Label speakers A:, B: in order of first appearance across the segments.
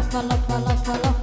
A: লাফা লাফা লাফা লাফা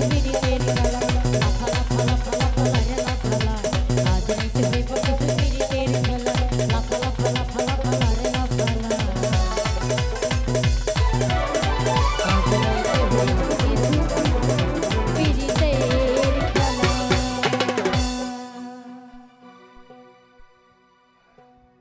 A: the video.